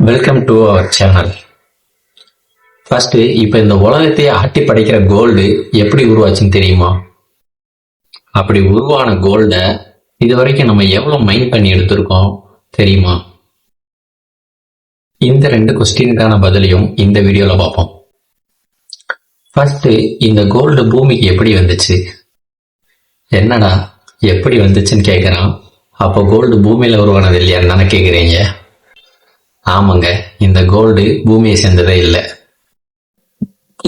Welcome to our channel first இப்போ இந்த உலகத்தையே ஆட்டி படைக்கிற கோல்டு எப்படி உருவாச்சுன்னு தெரியுமா? அப்படி உருவான கோல்டை இது வரைக்கும் நம்ம எவ்வளோ மைண்ட் பண்ணி எடுத்திருக்கோம் தெரியுமா? இந்த ரெண்டு கொஸ்டினுக்கான பதிலையும் இந்த வீடியோல பார்ப்போம். ஃபர்ஸ்ட் இந்த கோல்டு பூமிக்கு எப்படி வந்துச்சு? என்னடா எப்படி வந்துச்சுன்னு கேட்குறான் அப்போ கோல்டு பூமியில உருவானது இல்லையான்னு தானே கேட்குறீங்க ஆமாங்க இந்த கோல்டு பூமியை சேர்ந்ததே இல்லை.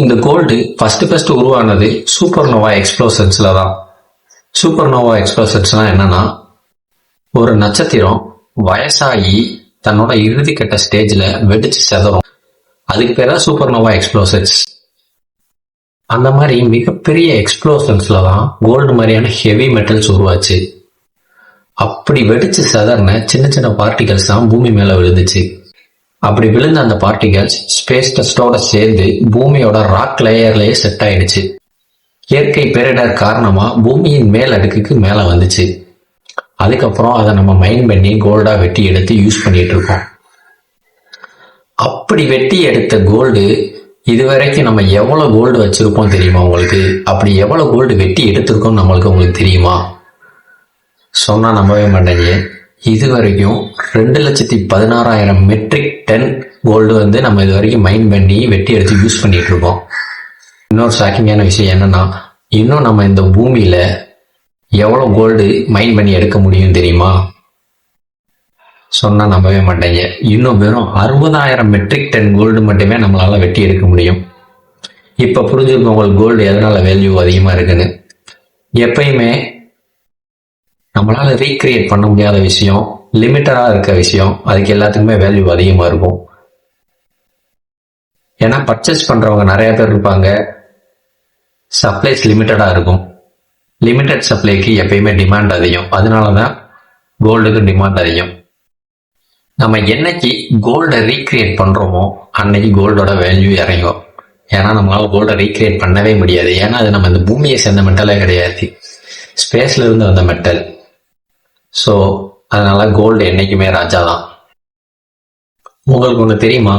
இந்த கோல்டு ஃபர்ஸ்ட் ஃபர்ஸ்ட் உருவானது சூப்பர் நோவா எக்ஸ்ப்ளோசன்ஸ்ல தான். சூப்பர் நோவா எக்ஸ்ப்ளோசன்ஸ்லாம் என்னன்னா ஒரு நட்சத்திரம் வயசாகி தன்னோட இறுதி கட்ட ஸ்டேஜ்ல வெடிச்சு செதறும். அதுக்கு பேரா சூப்பர் நோவா எக்ஸ்ப்ளோசன்ஸ் அந்த மாதிரி மிகப்பெரிய எக்ஸ்ப்ளோசன்ஸ்ல தான் கோல்டு மாதிரியான ஹெவி மெட்டல்ஸ் உருவாச்சு. அப்படி வெடிச்சு செதறின சின்ன சின்ன பார்ட்டிகல்ஸ் தான் பூமி மேல விழுந்துச்சு. அப்படி விழுந்த அந்த பார்ட்டிகல்ஸ் ஸ்பேஸ் டஸ்டோட சேர்ந்து பூமியோட ராக் லேயர்லயே செட் ஆயிடுச்சு. இயற்கை பேரிடர் காரணமா பூமியின் மேல் அடுக்குக்கு மேல வந்துச்சு. அதுக்கப்புறம் அதை நம்ம மைண்ட் பண்ணி கோல்டா வெட்டி எடுத்து யூஸ் பண்ணிட்டு இருக்கோம். அப்படி வெட்டி எடுத்த கோல்டு இதுவரைக்கும் நம்ம எவ்வளவு கோல்டு வச்சிருப்போம் தெரியுமா உங்களுக்கு? அப்படி எவ்வளவு கோல்டு வெட்டி எடுத்திருக்கோம் நம்மளுக்கு உங்களுக்கு தெரியுமா? சொன்னா நம்பவே மாட்டேங்க இது வரைக்கும் ரெண்டு லட்சத்தி பதினாறாயிரம் மெட்ரிக் டன் கோல்டு வந்து நம்ம இது வரைக்கும் மைண்ட் பண்ணி வெட்டி எடுத்து யூஸ் பண்ணிட்டு இருக்கோம். இன்னொரு ஷாக்கிங்கான விஷயம் என்னன்னா இன்னும் நம்ம இந்த பூமியில எவ்வளோ கோல்டு மைண்ட் பண்ணி எடுக்க முடியும் தெரியுமா? சொன்னா நம்பவே மாட்டேங்க. இன்னும் வெறும் அறுபதாயிரம் மெட்ரிக் டன் கோல்டு மட்டுமே நம்மளால வெட்டி எடுக்க முடியும். இப்ப புரிஞ்சுக்கோங்க உங்களுக்கு கோல்டு எதனால வேல்யூ அதிகமா இருக்குன்னு? எப்பயுமே நம்மளால ரீக்ரியேட் பண்ண முடியாத விஷயம் லிமிட்டடாக இருக்க விஷயம் அதுக்கு எல்லாத்துக்குமே வேல்யூ அதிகமாக இருக்கும். ஏன்னா பர்ச்சேஸ் பண்ணுறவங்க நிறைய பேர் இருப்பாங்க. சப்ளைஸ் லிமிட்டடாக இருக்கும். லிமிட்டட் சப்ளைக்கு எப்பயுமே டிமாண்ட் அதிகம். அதனால தான் கோல்டுக்கு டிமாண்ட் அதிகம். நம்ம என்னைக்கு கோல்டை ரீக்ரியேட் பண்ணுறோமோ அன்னைக்கு கோல்டோட வேல்யூ இறங்கும். ஏன்னா நம்மளால் கோல்டை ரீக்ரியேட் பண்ணவே முடியாது. ஏன்னா அது நம்ம இந்த பூமியை சேர்ந்த மெட்டலே கிடையாது. ஸ்பேஸ்ல இருந்து வந்த மெட்டல் ஸோ அதனால் கோல்டு என்றைக்குமே ராஜா தான். உங்களுக்கு ஒன்று தெரியுமா?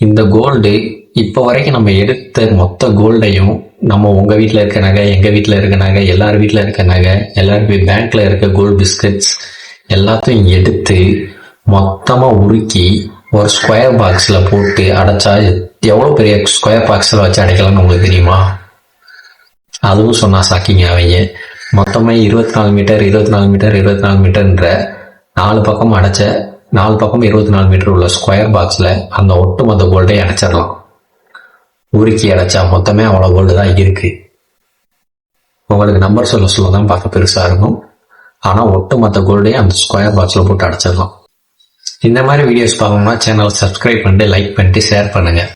இந்த கோல்டு இப்போ வரைக்கும் நம்ம எடுத்த மொத்த கோல்டையும் நம்ம உங்கள் வீட்டில் இருக்க நகை எங்கள் வீட்டில் இருக்க நகை எல்லார் வீட்டில் இருக்க நகை எல்லாருமே பேங்க்கில் இருக்க கோல்டு பிஸ்கட்ஸ் எல்லாத்தையும் எடுத்து மொத்தமாக உருக்கி ஒரு ஸ்கொயர் பாக்ஸில் போட்டு அடைச்சா எவ்வளோ பெரிய ஸ்கொயர் பாக்ஸில் வச்சு அடைக்கலாம்னு உங்களுக்கு தெரியுமா? அதுவும் சொன்னா சாக்கிங்க அவங்க. மொத்தமே இருபத்தி நாலு மீட்டர் இருபத்தி நாலு மீட்டர் இருபத்தி நாலு மீட்டர்ன்ற நாலு பக்கம் அடைச்ச நாலு பக்கம் இருபத்தி நாலு மீட்டர் உள்ள ஸ்கொயர் பாக்ஸில் அந்த ஒட்டுமொத்த கோல்டை அடைச்சிடலாம். உருக்கி அடைச்சா மொத்தமே அவ்வளோ கோல்டு தான் இருக்கு. உங்களுக்கு நம்பர் சொல்ல சொல்ல தான் பார்க்க பெருசாக இருக்கும். ஆனா ஒட்டுமொத்த கோல்டையும் அந்த ஸ்கொயர் பாக்ஸில் போட்டு அடைச்சிடலாம். இந்த மாதிரி வீடியோஸ் பார்க்கணும்னா சேனல் சப்ஸ்கிரைப் பண்ணிட்டு லைக் பண்ணிட்டு ஷேர் பண்ணுங்கள்